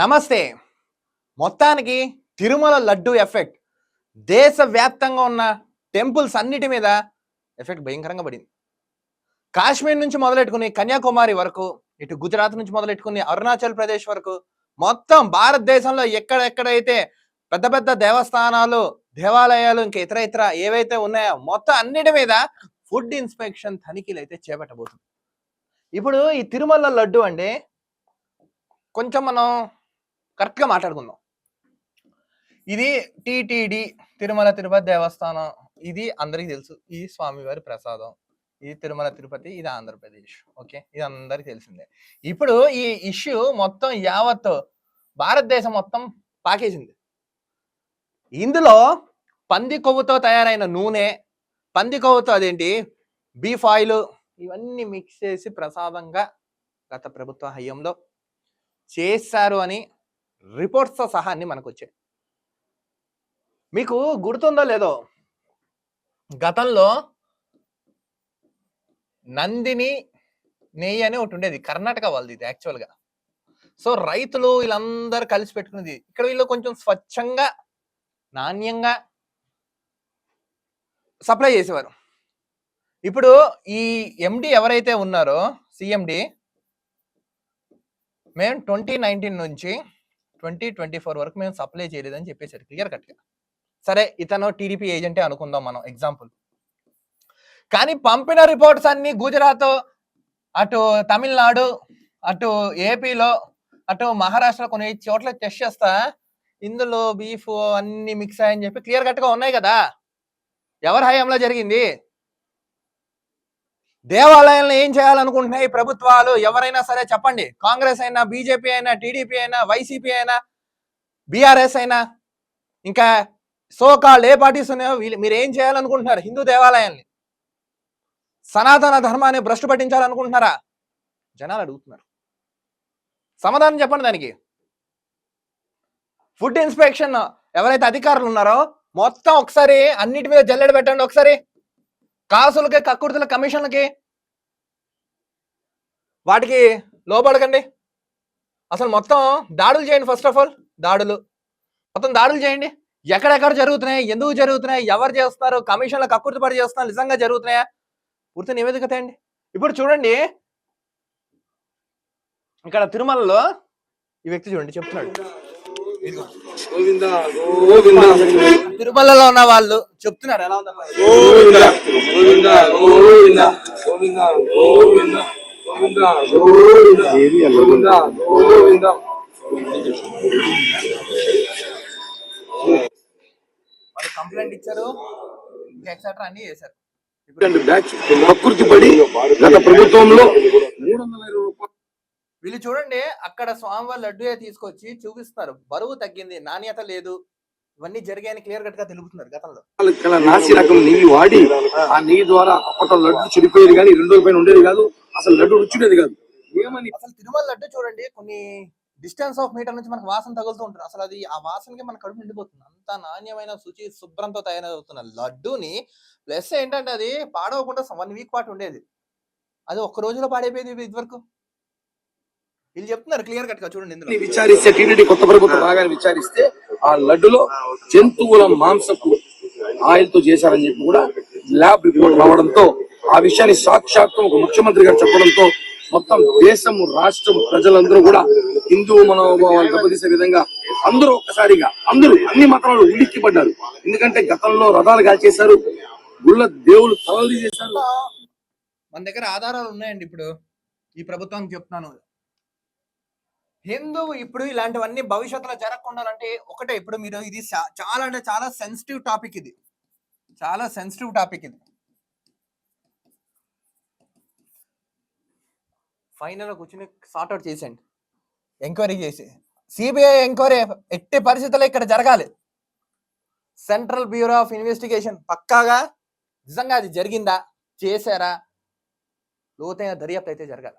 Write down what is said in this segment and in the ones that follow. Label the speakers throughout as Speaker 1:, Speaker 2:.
Speaker 1: నమస్తే. మొత్తానికి తిరుమల లడ్డు ఎఫెక్ట్. దేశవ్యాప్తంగా ఉన్న టెంపుల్స్ అన్నిటి మీద ఎఫెక్ట్ భయంకరంగా పడింది. కాశ్మీర్ నుంచి మొదలెట్టుకుని కన్యాకుమారి వరకు ఇటు గుజరాత్ నుంచి మొదలెట్టుకుని అరుణాచల్ ప్రదేశ్ వరకు మొత్తం భారతదేశంలో ఎక్కడెక్కడైతే పెద్ద పెద్ద దేవస్థానాలు దేవాలయాలు ఇంకా ఇతర ఇతర ఏవైతే ఉన్నాయో మొత్తం అన్నిటి మీద ఫుడ్ ఇన్స్పెక్షన్ తనిఖీలు అయితే చేపట్టబోతుంది ఇప్పుడు ఈ తిరుమల లడ్డు అండి కొంచెం మనం కరెక్ట్గా మాట్లాడుకుందాం. ఇది టిటిడి తిరుమల తిరుపతి దేవస్థానం. ఇది అందరికీ తెలుసు. ఇది స్వామివారి ప్రసాదం. ఇది తిరుమల తిరుపతి ఇది ఆంధ్రప్రదేశ్. ఓకే? ఇది అందరికీ తెలిసిందే. ఇప్పుడు ఈ ఇష్యూ మొత్తం యావత్ భారతదేశం మొత్తం పాకేసింది. ఇందులో పంది కొవ్వుతో తయారైన నూనె పంది కొవ్వుతో అదేంటి? బీఫ్ ఆయిల్ ఇవన్నీ మిక్స్ చేసి ప్రసాదంగా గత ప్రభుత్వ హయంలో చేశారు అని రిపోర్ట్స్తో సహా అన్ని మనకు వచ్చాయి మీకు గుర్తుందో లేదో? గతంలో నందిని నెయ్యి అని ఒకటి ఉండేది కర్ణాటక వాళ్ళది ఇది యాక్చువల్గా. సో రైతులు వీళ్ళందరూ కలిసి పెట్టుకునేది. ఇక్కడ వీళ్ళు కొంచెం స్వచ్ఛంగా నాణ్యంగా సప్లై చేసేవారు. ఇప్పుడు ఈ ఎండి ఎవరైతే ఉన్నారో సిఎండి మేము ట్వంటీ నైన్టీన్ నుంచి ట్వంటీ ట్వంటీ ఫోర్ వరకు మేము సప్లై చేయలేదని చెప్పేసారు క్లియర్ కట్గా సరే ఇతను టీడీపీ ఏజెంటే అనుకుందాం మనం ఎగ్జాంపుల్ కానీ పంపిన రిపోర్ట్స్ అన్ని గుజరాత్ అటు తమిళనాడు అటు ఏపీలో అటు మహారాష్ట్ర కొన్ని చోట్ల టెస్ట్ చేస్తా ఇందులో బీఫ్ అన్ని మిక్స్ అయ్యని చెప్పి క్లియర్ కట్గా ఉన్నాయి కదా. ఎవరి హయాంలో జరిగింది? దేవాలయాలను ఏం చేయాలనుకుంటున్నాయి? ప్రభుత్వాలు ఎవరైనా సరే చెప్పండి. కాంగ్రెస్ అయినా బీజేపీ అయినా టీడీపీ అయినా వైసీపీ అయినా బీఆర్ఎస్ అయినా ఇంకా సోకాళ్ళు ఏ పార్టీస్ ఉన్నాయో వీళ్ళు మీరు ఏం చేయాలనుకుంటున్నారు? హిందూ దేవాలయాల్ని. సనాతన ధర్మాన్ని భ్రష్టు పట్టించాలనుకుంటున్నారా? జనాలు అడుగుతున్నారు. సమాధానం చెప్పండి దానికి. ఫుడ్ ఇన్స్పెక్షన్ ఎవరైతే అధికారులు ఉన్నారో మొత్తం ఒకసారి అన్నిటి మీద జల్లెడ పెట్టండి ఒకసారి. కాసులకి కక్కుర్తుల కమిషన్లకి. వాటికి లోపడకండి అసలు మొత్తం దాడులు చేయండి ఫస్ట్ ఆఫ్ ఆల్. దాడులు. మొత్తం దాడులు చేయండి. ఎక్కడెక్కడ జరుగుతున్నాయి? ఎందుకు జరుగుతున్నాయి? ఎవరు చేస్తున్నారు? కమిషన్ల కక్కుర్తి పడి చేస్తున్నారు? నిజంగా జరుగుతున్నాయా? పూర్తి నివేదిక తేయండి ఇప్పుడు చూడండి. ఇక్కడ తిరుమలలో ఈ వ్యక్తి చూడండి చెప్తున్నాడు. తిరుమలలో ఉన్న వాళ్ళు చెప్తున్నారు ఎలా ఉందా కంప్లైంట్ ఇచ్చారు. ఎక్సెట్రా అన్ని చేశారు.
Speaker 2: ఇప్పుడు పడి గత ప్రభుత్వంలో మూడు వందల ఇరవై రూపాయలు
Speaker 1: వీళ్ళు చూడండి అక్కడ స్వామివారి లడ్డూయే తీసుకొచ్చి చూపిస్తున్నారు. బరువు తగ్గింది నాణ్యత లేదు. ఇవన్నీ జరిగాయని క్లియర్ కట్గా తెలుపుతున్నారు గతంలో.
Speaker 2: నాసి రకం నెయ్యి వాడి ఆ నెయ్యి ద్వారా అప్పట్లో లడ్డు చెడిపోయేది కానీ రెండు రోజుల పైన ఉండేది కాదు అసలు లడ్డు రుచిడేది కాదు. ఏమని?
Speaker 1: అసలు తిరుమల లడ్డు చూడండి కొన్ని డిస్టెన్స్ ఆఫ్ మీటర్ నుంచి మనకు వాసన తగులుతూ ఉంటుంది. అసలు అది ఆ వాసనకి మన కడుపు నిండిపోతుంది. అంత నాణ్యమైన శుచి శుభ్రంతో తయారవుతున్న లడ్డూని ప్లస్ ఏంటంటే అది పాడవకుండా వన్ వీక్ పాటు ఉండేది. అది ఒక్క రోజులో పాడైపోయేది ఇది ఇదివరకు. వీళ్ళు చెప్తున్నారు క్లియర్ కట్గా చూడండి ఇందులో.
Speaker 2: విచారిస్తే టీడీడీ కొత్త ప్రభుత్వం బాగానే విచారిస్తే ఆ లడ్డులో జంతువుల మాంసపు ఆయిల్తో చేశారని చెప్పి కూడా ల్యాబ్ రిపోర్ట్ రావడంతో ఆ విషయాన్ని సాక్షాత్తు ఒక ముఖ్యమంత్రి గారు చెప్పడంతో మొత్తం దేశం రాష్ట్రం ప్రజలందరూ కూడా హిందూ మనోభావాలు దెబ్బతీసే విధంగా అందరూ ఒక్కసారిగా అందరూ అన్ని మతాలు ఉలిక్కి పడ్డారు ఎందుకంటే గతంలో రథాలు కాల్చేశారు గుళ్ళ దేవుళ్ళు తలలు చేశారు
Speaker 1: మన దగ్గర ఆధారాలు ఉన్నాయండి ఇప్పుడు. ఈ ప్రభుత్వానికి చెప్తున్నాను. హిందువు ఇప్పుడు ఇలాంటివన్నీ భవిష్యత్తులో జరగకుండా అంటే ఒకటే ఇప్పుడు మీరు ఇది చాలా అంటే చాలా సెన్సిటివ్ టాపిక్ ఇది. చాలా సెన్సిటివ్ టాపిక్ ఇది. ఫైనల్ కూర్చుని సార్ట్ అవుట్ చేసేయండి. ఎంక్వైరీ చేసి. సిబిఐ ఎంక్వైరీ ఎట్టి పరిస్థితుల్లో ఇక్కడ జరగాలి. సెంట్రల్ బ్యూరో ఆఫ్ ఇన్వెస్టిగేషన్ పక్కాగా నిజంగా అది జరిగిందా? చేశారా? లోతైన దర్యాప్తు అయితే జరగాలి.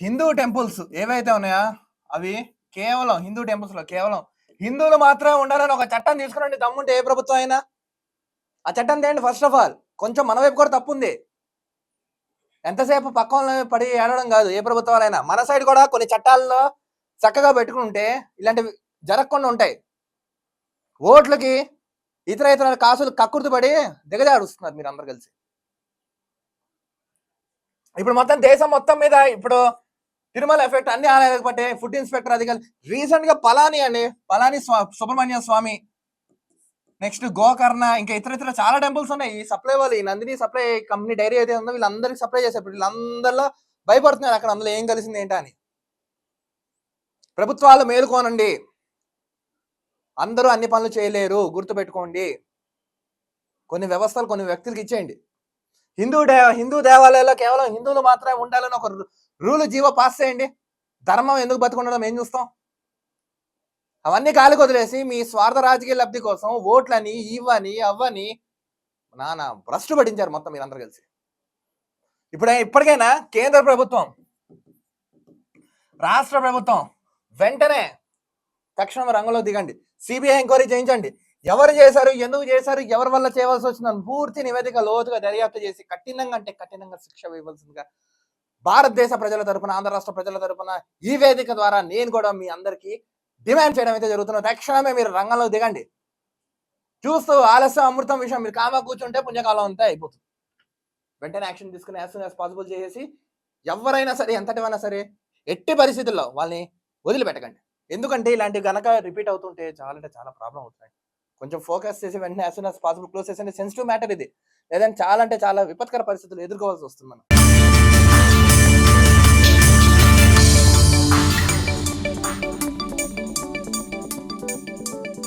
Speaker 1: హిందూ టెంపుల్స్ ఏవైతే ఉన్నాయో అవి కేవలం హిందూ టెంపుల్స్లో కేవలం హిందువులు మాత్రమే ఉండాలని ఒక చట్టం తీసుకురండి దమ్ముంటే ఏ ప్రభుత్వం అయినా. ఆ చట్టం తేయండి ఫస్ట్ ఆఫ్ ఆల్ కొంచెం మన వైపు కూడా తప్పు ఉంది ఎంతసేపు పక్కన పడి ఏడవడం కాదు ఏ ప్రభుత్వాలైనా. మన సైడ్ కూడా కొన్ని చట్టాల్లో చక్కగా పెట్టుకుని ఉంటే ఇలాంటివి జరగకుండా ఉంటాయి. ఓట్లకి ఇతర ఇతర కాసులు కక్కుర్తిపడి దిగజాడుస్తున్నారు మీరు అందరు కలిసి. ఇప్పుడు మొత్తం దేశం మొత్తం మీద ఇప్పుడు తిరుమల ఎఫెక్ట్ అన్ని ఆలయాలకు పట్టే. ఫుడ్ ఇన్స్పెక్టర్ అధికారి రీసెంట్గా పలాని అండి. పలాని సుబ్రహ్మణ్య స్వామి. నెక్స్ట్ గోకర్ణ. ఇంకా ఇతర ఇతర చాలా టెంపుల్స్ ఉన్నాయి. ఈ సప్లై వాళ్ళు ఈ నందిని సప్లై కంపెనీ డైరీ అయితే ఉందో వీళ్ళందరికీ సప్లై చేశారు వీళ్ళందరిలో భయపడుతున్నారు అక్కడ అందులో ఏం కలిసింది ఏంటా అని. ప్రభుత్వాలు మేలుకోనండి. అందరూ అన్ని పనులు చేయలేరు. గుర్తుపెట్టుకోండి. కొన్ని వ్యవస్థలు కొన్ని వ్యక్తులకు ఇచ్చేయండి. హిందూ దే హిందూ దేవాలయాల్లో కేవలం హిందువులు మాత్రమే ఉండాలని ఒక రూల్ జీవో పాస్ చేయండి. ధర్మం ఎందుకు బతుకుండడం ఏం చూస్తాం? అవన్నీ గాలికి వదిలేసి మీ స్వార్థ రాజకీయ లబ్ధి కోసం ఓట్లని ఇవ్వని అవ్వని నానా భ్రష్టు పట్టించారు మొత్తం మీరందరూ కలిసి. ఇప్పుడైనా ఇప్పటికైనా కేంద్ర ప్రభుత్వం రాష్ట్ర ప్రభుత్వం వెంటనే తక్షణం రంగంలో దిగండి. సిబిఐ ఎంక్వైరీ చేయించండి. ఎవరు చేశారు ఎందుకు చేశారు ఎవరి వల్ల చేయవలసి వచ్చిందని పూర్తి నివేదిక లోతుగా దర్యాప్తు చేసి కఠినంగా అంటే కఠినంగా శిక్ష వేయవలసిందిగా భారతదేశ ప్రజల తరపున ఆంధ్ర రాష్ట్ర ప్రజల తరపున ఈ వేదిక ద్వారా నేను కూడా మీ అందరికీ డిమాండ్ చేయడం అయితే జరుగుతున్నది. తక్షణమే మీరు రంగంలో దిగండి. చూస్తూ ఆలస్యం అమృతం విషయం మీరు కామా కూర్చుంటే పుణ్యకాలం అంతా అయిపోతుంది. వెంటనే యాక్షన్ తీసుకుని యాజ్ సూన్ యాజ్ పాసిబుల్ చేసేసి ఎవరైనా సరే ఎంతటివైనా సరే ఎట్టి పరిస్థితుల్లో వాళ్ళని వదిలిపెట్టకండి. ఎందుకంటే ఇలాంటివి గనక రిపీట్ అవుతుంటే చాలా అంటే చాలా ప్రాబ్లం అవుతున్నాయి. కొంచెం ఫోకస్ చేసి వెంటనే as soon as possible close చేసండి sensitive matter ఇది. లేదంటే చాలా అంటే చాలా విపత్కర పరిస్థితులు ఎదుర్కోవాల్సి వస్తుంది మనం